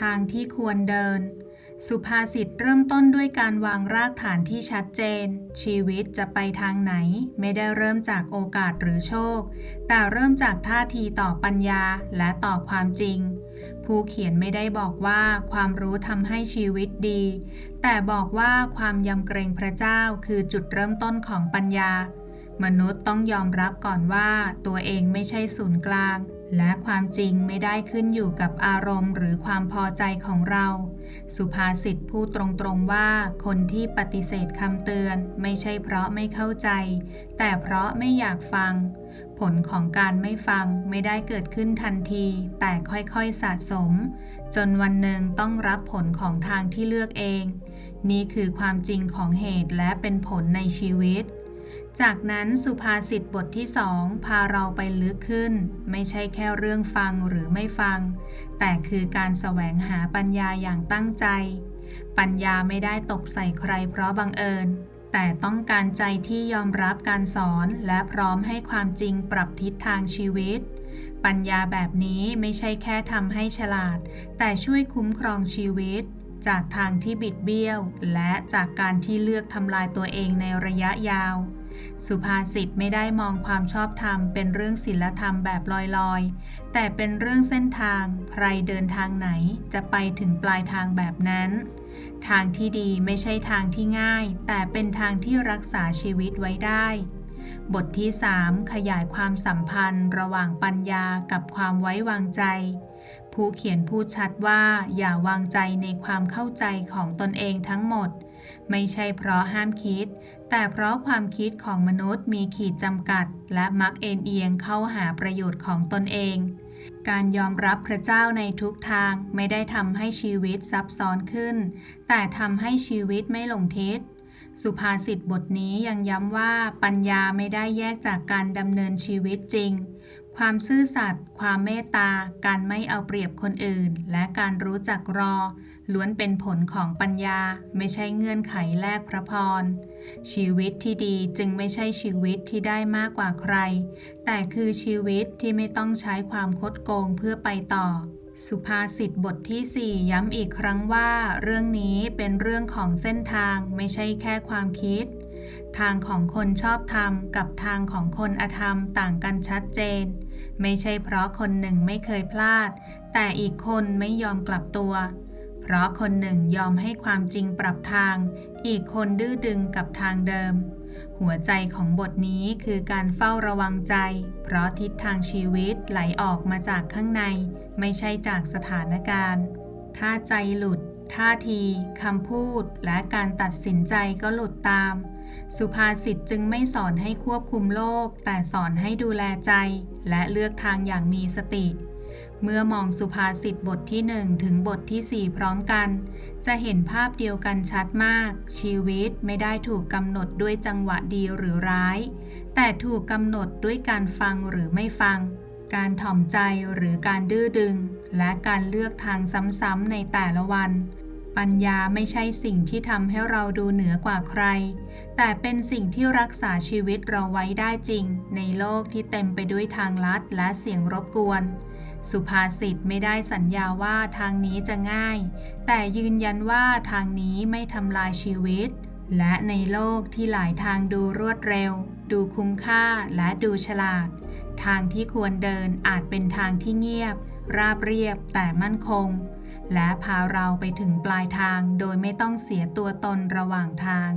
ทางที่ควรเดิน สุภาษิตเริ่มต้นด้วยการวางรากฐานที่ชัดเจน ชีวิตจะไปทางไหน ไม่ได้เริ่มจากโอกาสหรือโชค แต่เริ่มจากท่าทีต่อปัญญาและต่อความจริง ผู้เขียนไม่ได้บอกว่าความรู้ทำให้ชีวิตดี แต่บอกว่าความยำเกรงพระเจ้าคือจุดเริ่มต้นของปัญญามนุษย์ต้องยอมรับก่อนว่าตัวเองไม่ใช่ศูนย์กลาง และความจริงไม่ได้ขึ้นอยู่กับอารมณ์หรือความพอใจของเรา สุภาษิตพูดตรงๆว่า คนที่ปฏิเสธคำเตือน ไม่ใช่เพราะไม่เข้าใจ แต่เพราะไม่อยากฟัง ผลของการไม่ฟังไม่ได้เกิดขึ้นทันที แต่ค่อยๆสะสม จนวันหนึ่งต้องรับผลของทางที่เลือกเอง นี่คือความจริงของเหตุและเป็นผลในชีวิต จากนั้นสุภาษิตบทที่สองพาเราไปลึกขึ้น ไม่ใช่แค่เรื่องฟังหรือไม่ฟัง แต่คือการแสวงหาปัญญาอย่างตั้งใจ ปัญญาไม่ได้ตกใส่ใครเพราะบังเอิญ แต่ต้องการใจที่ยอมรับการสอนและพร้อมให้ความจริงปรับทิศทางชีวิต ปัญญาแบบนี้ไม่ใช่แค่ทำให้ฉลาด แต่ช่วยคุ้มครองชีวิต จากทางที่บิดเบี้ยว และจากการที่เลือกทำลายตัวเองในระยะยาว สุภาษิตไม่ได้มองความชอบธรรมเป็นเรื่องศีลธรรมแบบลอยๆ แต่เป็นเรื่องเส้นทาง ใครเดินทางไหนจะไปถึงปลายทางแบบนั้น ทางที่ดีไม่ใช่ทางที่ง่าย แต่เป็นทางที่รักษาชีวิตไว้ได้ บทที่ 3 ขยายความสัมพันธ์ ระหว่างปัญญากับความไว้วางใจ ผู้เขียนพูดชัดว่าอย่าวางใจในความเข้าใจของตนเองทั้งหมดไม่ใช่เพราะห้ามคิด แต่เพราะความคิดของมนุษย์มีขีดจำกัด และมักเอ็นเอียงเข้าหาประโยชน์ของตนเอง การยอมรับพระเจ้าในทุกทางไม่ได้ทำให้ชีวิตซับซ้อนขึ้น แต่ทำให้ชีวิตไม่หลงทิศสุภาษิตบทนี้ยังย้ำว่าปัญญาไม่ได้แยกจากการดำเนินชีวิตจริง ความซื่อสัตย์ ความเมตตา การไม่เอาเปรียบคนอื่น และการรู้จักรอ ล้วนเป็นผลของปัญญาไม่ใช่เงื่อนไขแลกพระพร ชีวิตที่ดีจึงไม่ใช่ชีวิตที่ได้มากกว่าใคร แต่คือชีวิตที่ไม่ต้องใช้ความคดโกงเพื่อไปต่อ สุภาษิตบทที่ 4 ย้ำอีกครั้งว่า เรื่องนี้เป็นเรื่องของเส้นทางไม่ใช่แค่ความคิด ทางของคนชอบธรรมกับทางของคนอธรรมต่างกันชัดเจน ไม่ใช่เพราะคนหนึ่งไม่เคยพลาด แต่อีกคนไม่ยอมกลับตัว เพราะคนหนึ่งยอมให้ความจริงปรับทาง อีกคนดื้อดึงกับทางเดิม หัวใจของบทนี้คือการเฝ้าระวังใจ เพราะทิศทางชีวิตไหลออกมาจากข้างใน ไม่ใช่จากสถานการณ์ ถ้าใจหลุด ท่าทีคำพูด และการตัดสินใจก็หลุดตาม สุภาษิตจึงไม่สอนให้ควบคุมโลก แต่สอนให้ดูแลใจ และเลือกทางอย่างมีสติ เมื่อมองสุภาษิตบทที่ 1 ถึงบทที่ 4 พร้อมกัน จะเห็นภาพเดียวกันชัดมาก ชีวิตไม่ได้ถูกกำหนดด้วยจังหวะดีหรือร้าย แต่ถูกกำหนดด้วยการฟังหรือไม่ฟัง การถ่อมใจหรือการดื้อดึง และการเลือกทางซ้ำๆในแต่ละวัน ปัญญาไม่ใช่สิ่งที่ทำให้เราดูเหนือกว่าใคร แต่เป็นสิ่งที่รักษาชีวิตเราไว้ได้จริง ในโลกที่เต็มไปด้วยทางลัดและเสียงรบกวน สุภาษิตไม่ได้สัญญาว่าทางนี้จะง่าย แต่ยืนยันว่าทางนี้ไม่ทำลายชีวิต และในโลกที่หลายทางดูรวดเร็ว ดูคุ้มค่าและดูฉลาด ทางที่ควรเดินอาจเป็นทางที่เงียบ ราบเรียบแต่มั่นคง และพาเราไปถึงปลายทางโดยไม่ต้องเสียตัวตนระหว่างทาง